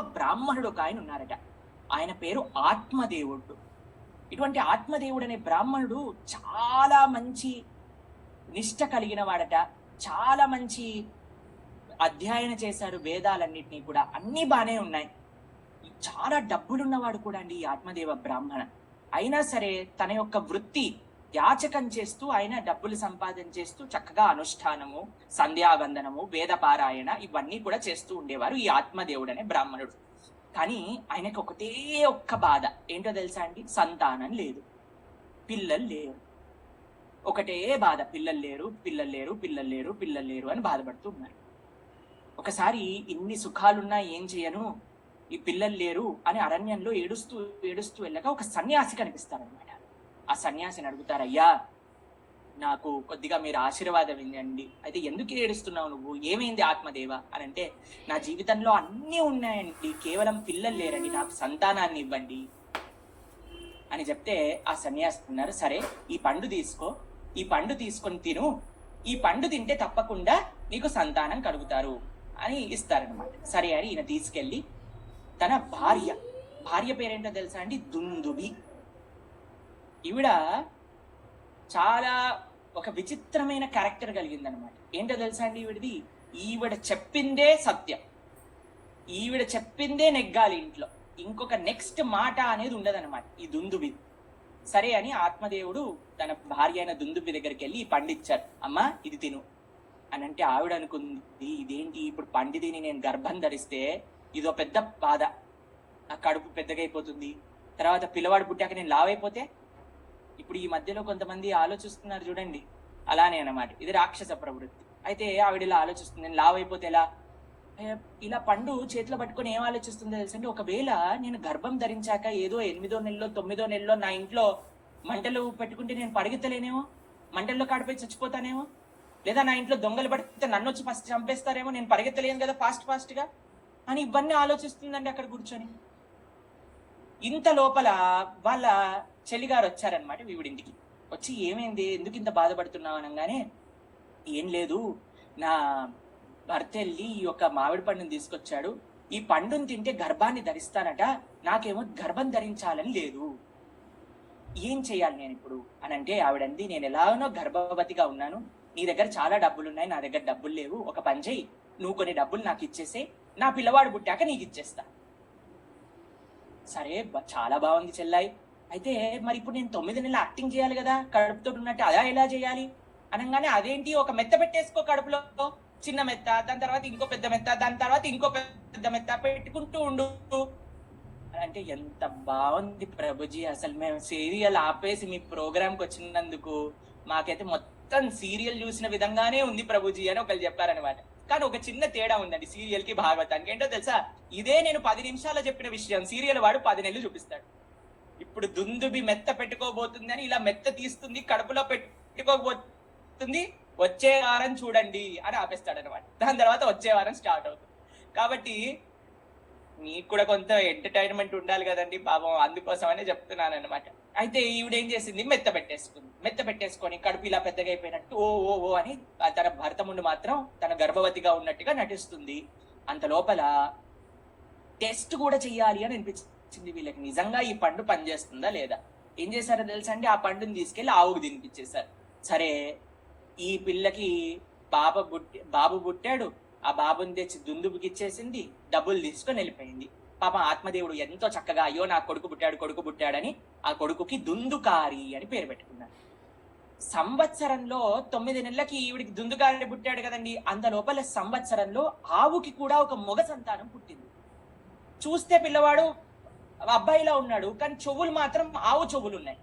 బ్రాహ్మణుడు ఒక ఆయన ఉన్నారట. ఆయన పేరు ఆత్మదేవుడు. ఇటువంటి ఆత్మదేవుడు అనే బ్రాహ్మణుడు చాలా మంచి నిష్ట కలిగిన వాడట. చాలా మంచి అధ్యయన చేశాడు వేదాలన్నింటినీ కూడా. అన్నీ బాగానే ఉన్నాయి. చాలా డబ్బులున్నవాడు కూడా అండి ఈ ఆత్మదేవ బ్రాహ్మణ. అయినా సరే తన యొక్క వృత్తి యాచకం చేస్తూ ఆయన డబ్బులు సంపాదన చేస్తూ చక్కగా అనుష్ఠానము సంధ్యావందనము వేద పారాయణ ఇవన్నీ కూడా చేస్తూ ఉండేవారు ఈ ఆత్మదేవుడు అనే బ్రాహ్మణుడు. కానీ ఆయనకు ఒకటే ఒక్క బాధ. ఏంటో తెలుసా అండి? సంతానం లేదు. పిల్లలు లేరు. ఒకటే బాధ. పిల్లలు లేరు పిల్లలు లేరు పిల్లలు లేరు పిల్లలు లేరు అని బాధపడుతూ ఉన్నారు. ఒకసారి ఇన్ని సుఖాలున్నా ఏం చేయను? ఈ పిల్లలు లేరు అని అరణ్యంలో ఏడుస్తూ ఏడుస్తూ వెళ్ళగా ఒక సన్యాసి కనిపిస్తారనమాట ఆ సన్యాసిని అడుగుతారయ్యా నాకు కొద్దిగా మీరు ఆశీర్వాదం ఇవ్వండి. అయితే ఎందుకు ఏడుస్తున్నావు నువ్వు? ఏమైంది ఆత్మదేవ? అని అంటే నా జీవితంలో అన్నీ ఉన్నాయండి. కేవలం పిల్లలు లేరండి. నాకు సంతానాన్ని ఇవ్వండి. అని చెప్తే ఆ సన్యాసి అన్నారు సరే ఈ పండు తీసుకో. ఈ పండు తీసుకొని తిను. ఈ పండు తింటే తప్పకుండా నీకు సంతానం కలుగుతారు. అని ఇస్తారనమాట సరే అని ఈయన తీసుకెళ్ళి తన భార్య భార్య పేరేంటో తెలుసా అండి? దుందుబి. ఈవిడ చాలా ఒక విచిత్రమైన క్యారెక్టర్ కలిగిందనమాట ఏంటో తెలుసా అండి ఈవిడది? ఈవిడ చెప్పిందే సత్యం. ఈవిడ చెప్పిందే నెగ్గాలి ఇంట్లో. ఇంకొక నెక్స్ట్ మాట అనేది ఉండదన్నమాట ఈ దుందుబి సరే అని ఆత్మదేవుడు తన భార్య అయిన దుందుబి దగ్గరికి వెళ్ళి పండిచ్చారు. అమ్మా ఇది తిను. అని అంటే ఆవిడ అనుకుంది ఇదేంటి? ఇప్పుడు పండితిని నేను గర్భం ధరిస్తే ఇదో పెద్ద బాధ. ఆ కడుపు పెద్దగా అయిపోతుంది తర్వాత పిల్లవాడు పుట్టాక నేను లావైపోతే ఇప్పుడు ఈ మధ్యలో కొంతమంది ఆలోచిస్తున్నారు చూడండి. అలానే అనమాట ఇది రాక్షస ప్రవృత్తి. అయితే ఆవిడ ఇలా ఆలోచిస్తుంది నేను లావ్ అయిపోతే ఎలా? ఇలా పండు చేతిలో పట్టుకొని ఏం ఆలోచిస్తుందో తెలుసండి? ఒకవేళ నేను గర్భం ధరించాక ఏదో ఎనిమిదో నెలలో తొమ్మిదో నెలలో నా ఇంట్లో మంటలు పెట్టుకుంటే నేను పడగెత్తలేనేమో మంటల్లో కాడిపోయి చచ్చిపోతానేమో? లేదా నా ఇంట్లో దొంగలు పడితే నన్ను వచ్చి ఫస్ట్ చంపేస్తారేమో? నేను పరిగెత్తలేను కదా ఫాస్ట్ ఫాస్ట్గా అని ఇవన్నీ ఆలోచిస్తుందండి అక్కడ కూర్చొని. ఇంత లోపల వాళ్ళ చెల్లిగారు వచ్చారనమాట వీవిడింటికి. వచ్చి ఏమైంది? ఎందుకు ఇంత బాధపడుతున్నావు అనగానే ఏం లేదు. నా భర్త వెళ్ళి ఈ యొక్క మామిడి పండుని తీసుకొచ్చాడు. ఈ పండుని తింటే గర్భాన్ని ధరిస్తానట నాకేమో గర్భం ధరించాలని లేదు. ఏం చేయాలి నేను ఇప్పుడు? అని అంటే ఆవిడంది నేను ఎలాగనో గర్భవతిగా ఉన్నాను. నీ దగ్గర చాలా డబ్బులు ఉన్నాయి నా దగ్గర డబ్బులు లేవు. ఒక పని చేయి నువ్వు కొన్ని డబ్బులు నాకు ఇచ్చేసే. నా పిల్లవాడు పుట్టాక నీకు ఇచ్చేస్తా. సరే చాలా బాగుంది చెల్లాయి. అయితే మరి ఇప్పుడు నేను తొమ్మిది నెలలు యాక్టింగ్ చేయాలి కదా? కడుపుతో ఉన్నట్టు అదా ఎలా చేయాలి? అనగానే అదేంటి? ఒక మెత్త పెట్టేసుకో కడుపులో. చిన్న మెత్త దాని తర్వాత ఇంకో పెద్ద మెత్త దాని తర్వాత ఇంకో పెద్ద మెత్త పెట్టుకుంటూ ఉండు. అంటే ఎంత బాగుంది ప్రభుజీ. అసలు మేము సీరియల్ ఆపేసి మీ ప్రోగ్రామ్కి వచ్చినందుకు మాకైతే మొత్తం సీరియల్ చూసిన విధంగానే ఉంది ప్రభుజీ అని ఒకళ్ళు చెప్పారనమాట కానీ ఒక చిన్న తేడా ఉందండి సీరియల్కి భాగవతానికి. ఏంటో తెలుసా? ఇదే నేను పది నిమిషాల్లో చెప్పిన విషయం. సీరియల్ వాడు పది నెలలు చూపిస్తాడు. ఇప్పుడు దుందుబి మెత్త పెట్టుకోబోతుంది అని ఇలా మెత్త తీస్తుంది కడుపులో పెట్టుకోబోతుంది. వచ్చే వారం చూడండి అని ఆపేస్తాడు అనమాట దాని తర్వాత వచ్చే వారం స్టార్ట్ అవుతుంది. కాబట్టి మీకు కూడా కొంత ఎంటర్టైన్మెంట్ ఉండాలి కదండి పాపం అందుకోసమనే చెప్తున్నాను అనమాట అయితే ఈవిడ ఏం చేసింది? మెత్త పెట్టేసుకుంది. మెత్త పెట్టేసుకొని కడుపు ఇలా పెద్దగా అయిపోయినట్టు ఓ ఓ ఓ అని తన భర్త ముందు మాత్రం తన గర్భవతిగా ఉన్నట్టుగా నటిస్తుంది. అంత లోపల టెస్ట్ కూడా చెయ్యాలి అని అనిపించింది. వీళ్ళకి. నిజంగా ఈ పండు పనిచేస్తుందా లేదా? ఏం చేశారో తెలుసా అండి? ఆ పండుని తీసుకెళ్ళి ఆవుకు తినిపించేశారు. సరే ఈ పిల్లకి బాబ బుట్టి బాబు పుట్టాడు. ఆ బాబుని తెచ్చి దుందుబుకి ఇచ్చేసింది డబ్బులు తీసుకొని వెళ్ళిపోయింది. పాప ఆత్మదేవుడు ఎంతో చక్కగా అయ్యో నా కొడుకు పుట్టాడు కొడుకు పుట్టాడని ఆ కొడుకుకి దుందుకారి అని పేరు పెట్టుకున్నాడు సంవత్సరంలో తొమ్మిది నెలలకి ఈవిడికి దుందుకారిని పుట్టాడు కదండి. అంత లోపల సంవత్సరంలో ఆవుకి కూడా ఒక మొగ సంతానం పుట్టింది. చూస్తే పిల్లవాడు అబ్బాయిలా ఉన్నాడు కానీ చెవులు మాత్రం ఆవు చెవులు ఉన్నాయి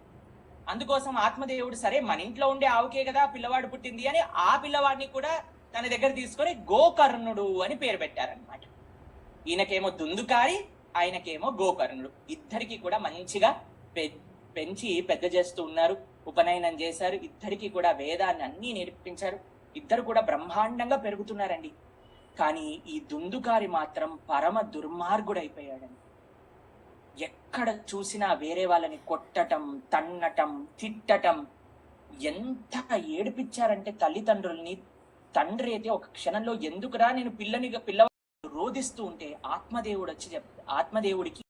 అందుకోసం ఆత్మదేవుడు సరే మన ఇంట్లో ఉండే ఆవుకే కదా పిల్లవాడు పుట్టింది అని ఆ పిల్లవాడిని కూడా తన దగ్గర తీసుకొని గోకర్ణుడు అని పేరు పెట్టారనమాట ఈయనకేమో దుందుకారి ఆయనకేమో గోకర్ణుడు. ఇద్దరికి కూడా మంచిగా పె- పెంచి పెద్ద చేస్తూ ఉన్నారు. ఉపనయనం చేశారు. ఇద్దరికి కూడా వేదాన్ని అన్నీ నేర్పించారు. ఇద్దరు కూడా బ్రహ్మాండంగా పెరుగుతున్నారండి. కానీ ఈ దుందుకారి మాత్రం పరమ దుర్మార్గుడైపోయాడండి. ఎక్కడ చూసినా వేరే వాళ్ళని కొట్టటం తన్నటం తిట్టటం. ఎంత ఏడిపించారంటే తల్లిదండ్రుల్ని. తండ్రి అయితే ఒక క్షణంలో ఎందుకురా నేను పిల్లని పిల్ల రోధిస్తూ ఉంటే ఆత్మదేవుడు వచ్చి చెప్ ఆత్మదేవుడికి